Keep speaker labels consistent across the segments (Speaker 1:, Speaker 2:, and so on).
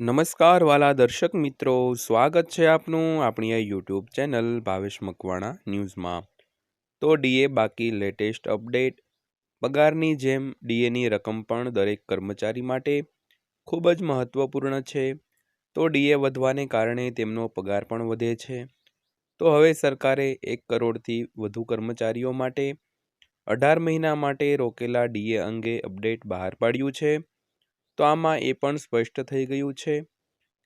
Speaker 1: નમસ્કાર વાલા દર્શક મિત્રો, સ્વાગત છે આપનું આપણી આ યુટ્યુબ ચેનલ ભાવેશ મકવાણા ન્યૂઝમાં. તો ડીએ બાકી લેટેસ્ટ અપડેટ, પગારની જેમ ડીએની રકમ પણ દરેક કર્મચારી માટે ખૂબ જ મહત્ત્વપૂર્ણ છે. તો ડીએ વધવાને કારણે તેમનો પગાર પણ વધે છે. તો હવે સરકારે એક કરોડથી વધુ કર્મચારીઓ માટે અઢાર મહિના માટે રોકેલા ડીએ અંગે અપડેટ બહાર પાડ્યું છે. તો આમાં એ પણ સ્પષ્ટ થઈ ગયું છે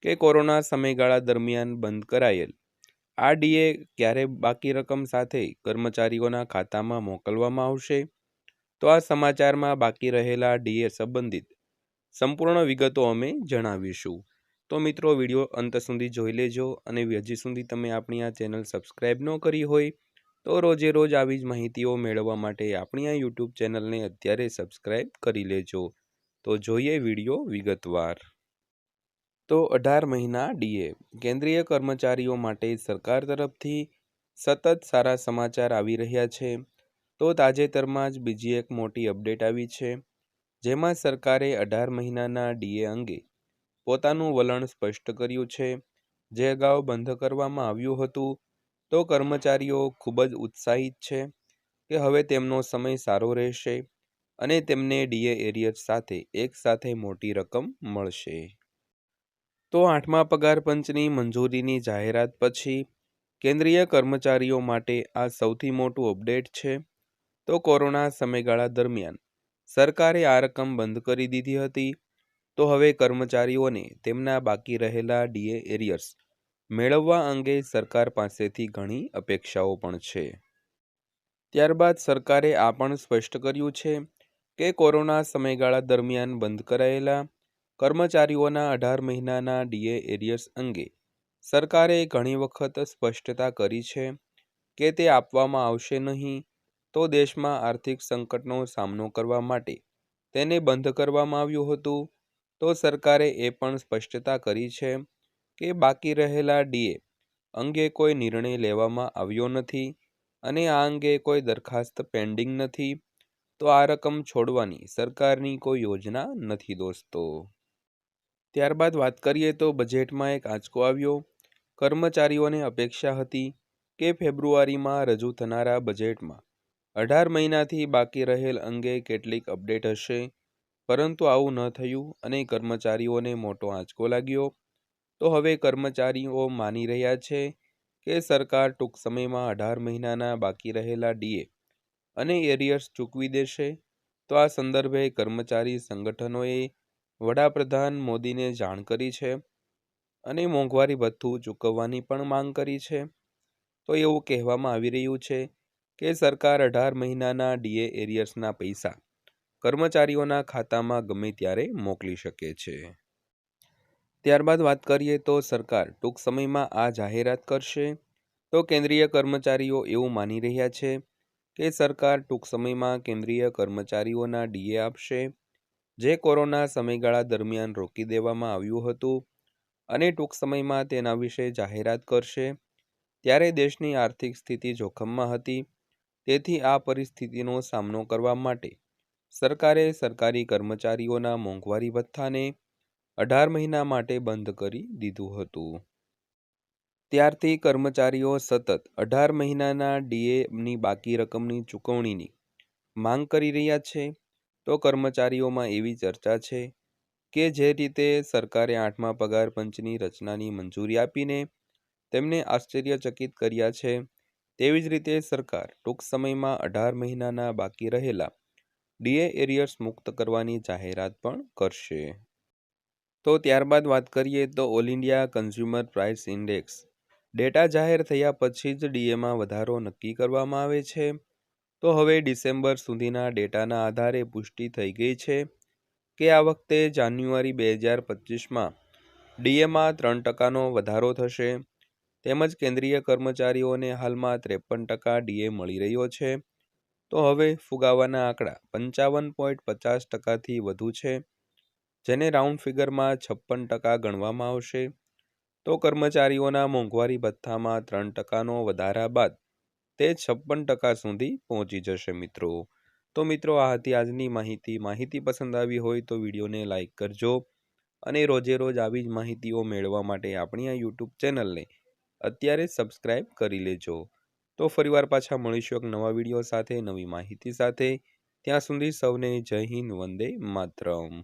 Speaker 1: કે કોરોના સમયગાળા દરમિયાન બંધ કરાયેલ. આ ડીએ ક્યારે બાકી રકમ સાથે કર્મચારીઓના ખાતામાં મોકલવામાં આવશે? તો આ સમાચારમાં બાકી રહેલા ડીએ સંબંધિત સંપૂર્ણ વિગતો અમે જણાવીશું. તો મિત્રો, વીડિયો અંત સુધી જોઈ લેજો અને હજી સુધી તમે આપણી આ ચેનલ સબસ્ક્રાઈબ ન કરી હોય, તો રોજે રોજ આવી જ માહિતીઓ મેળવવા માટે આપણી આ યુટ્યુબ ચેનલને અત્યારે સબસ્ક્રાઈબ કરી લેજો. તો જોઈએ વીડિયો વિગતવાર. તો અઢાર મહિના ડીએ. કેન્દ્રીય કર્મચારીઓ માટે સરકાર તરફથી સતત સારા સમાચાર આવી રહ્યા છે. તો તાજેતરમાં જ બીજી એક મોટી અપડેટ આવી છે. જેમાં સરકારે અઢાર મહિનાના ડીએ અંગે પોતાનું વલણ સ્પષ્ટ કર્યું છે. જે અગાઉ બંધ કરવામાં આવ્યું હતું. તો કર્મચારીઓ ખૂબ જ ઉત્સાહિત છે કે હવે તેમનો સમય સારો રહેશે. અને તેમને ડીએ એરિયર્સ સાથે એકસાથે મોટી રકમ મળશે. તો આઠમા પગાર પંચની મંજૂરીની જાહેરાત પછી કેન્દ્રીય કર્મચારીઓ માટે આ સૌથી મોટું અપડેટ છે. તો કોરોના સમયગાળા દરમિયાન સરકારે આ રકમ બંધ કરી દીધી હતી. તો હવે કર્મચારીઓને તેમના બાકી રહેલા ડીએ એરિયર્સ મેળવવા અંગે સરકાર પાસેથી ઘણી અપેક્ષાઓ પણ છે. ત્યારબાદ સરકારે આ પણ સ્પષ્ટ કર્યું છે કે કોરોના સમયગાળા દરમિયાન બંધ કરાયેલા કર્મચારીઓના અઢાર મહિનાના ડીએ એરિયર્સ અંગે સરકારે ઘણી વખત સ્પષ્ટતા કરી છે કે તે આપવામાં આવશે નહીં તો દેશમાં આર્થિક સંકટનો સામનો કરવા માટે તેને બંધ કરવામાં આવ્યું હતું. તો સરકારે એ પણ સ્પષ્ટતા કરી છે કે બાકી રહેલા ડીએ અંગે કોઈ નિર્ણય લેવામાં આવ્યો નથી અને આ અંગે કોઈ દરખાસ્ત પેન્ડિંગ નથી. તો આ રકમ છોડવાની સરકારની કોઈ યોજના નથી દોસ્તો. ત્યારબાદ વાત કરીએ તો બજેટમાં એક આંચકો આવ્યો. કર્મચારીઓને અપેક્ષા હતી કે ફેબ્રુઆરીમાં રજૂ થનારા બજેટમાં અઢાર મહિનાથી બાકી રહેલ અંગે કેટલીક અપડેટ હશે. પરંતુ આવું ન થયું અને કર્મચારીઓને મોટો આંચકો લાગ્યો. તો હવે કર્મચારીઓ માની રહ્યા છે કે સરકાર ટૂંક સમયમાં અઢાર મહિનાના બાકી રહેલા ડીએ અને એરિયર્સ ચૂકવી દેશે? તો આ સંદર્ભે કર્મચારી સંગઠનોએ વડાપ્રધાન મોદીને જાણ કરી છે અને મોંઘવારી ભથ્થું ચૂકવવાની પણ માંગ કરી છે. તો એવું કહેવામાં આવી રહ્યું છે કે સરકાર અઢાર મહિનાના ડીએ એરિયર્સના પૈસા કર્મચારીઓના ખાતામાં ગમે ત્યારે મોકલી શકે છે. ત્યારબાદ વાત કરીએ તો સરકાર ટૂંક સમયમાં આ જાહેરાત કરશે. તો કેન્દ્રીય કર્મચારીઓ એવું માની રહ્યા છે કે સરકાર ટૂંક સમયમાં કેન્દ્રીય કર્મચારીઓના ડીએ આપશે? જે કોરોના સમયગાળા દરમિયાન રોકી દેવામાં આવ્યું હતું અને ટૂંક સમયમાં તેના વિશે જાહેરાત કરશે, ત્યારે દેશની આર્થિક સ્થિતિ જોખમમાં હતી. તેથી આ પરિસ્થિતિનો સામનો કરવા માટે સરકારે સરકારી કર્મચારીઓના મોંઘવારી ભથ્થાને અઢાર મહિના માટે બંધ કરી દીધું હતું. ત્યારથી કર્મચારીઓ સતત અઢાર મહિનાના ડીએની બાકી રકમની ચૂકવણીની માંગ કરી રહ્યા છે. તો કર્મચારીઓમાં એવી ચર્ચા છે કે જે રીતે સરકારે આઠમા પગાર પંચની રચનાની મંજૂરી આપીને તેમને આશ્ચર્યચકિત કર્યા છે. તેવી જ રીતે સરકાર ટૂંક સમયમાં અઢાર મહિનાના બાકી રહેલા ડીએ એરિયર્સ મુક્ત કરવાની જાહેરાત પણ કરશે. તો ત્યારબાદ વાત કરીએ તો all India consumer price index data જાહેર થયા પછી જ ડીએમાં વધારો નક્કી કરવામાં આવે છે. તો હવે ડિસેમ્બર સુધીના ડેટાના આધારે પુષ્ટિ થઈ ગઈ છે કે આ વખતે જાન્યુઆરી બે હજાર પચીસમાં ડીએમાં ત્રણ ટકાનો વધારો થશે. તેમજ કેન્દ્રીય કર્મચારીઓને હાલમાં ત્રેપન ટકા ડીએ મળી રહ્યો છે. તો હવે ફુગાવાના આંકડા પંચાવન પોઈન્ટ પચાસ ટકાથી વધુ છે, જેને રાઉન્ડ ફિગરમાં છપ્પન ટકા ગણવામાં આવશે. તો કર્મચારીઓના મોંઘવારી ભથ્થામાં ત્રણ ટકાનો વધારા બાદ તે છપ્પન ટકા સુધી પહોંચી જશે મિત્રો. તો મિત્રો, આ હતી આજની માહિતી. માહિતી પસંદ આવી હોય તો વિડીયોને લાઇક કરજો અને રોજે રોજ આવી જ માહિતીઓ મેળવવા માટે આપણી આ યુટ્યુબ ચેનલને અત્યારે સબસ્ક્રાઈબ કરી લેજો. તો ફરીવાર પાછા મળીશું એક નવા વીડિયો સાથે, નવી માહિતી સાથે. ત્યાં સુધી સૌને જય હિન્દ, વંદે માતરમ.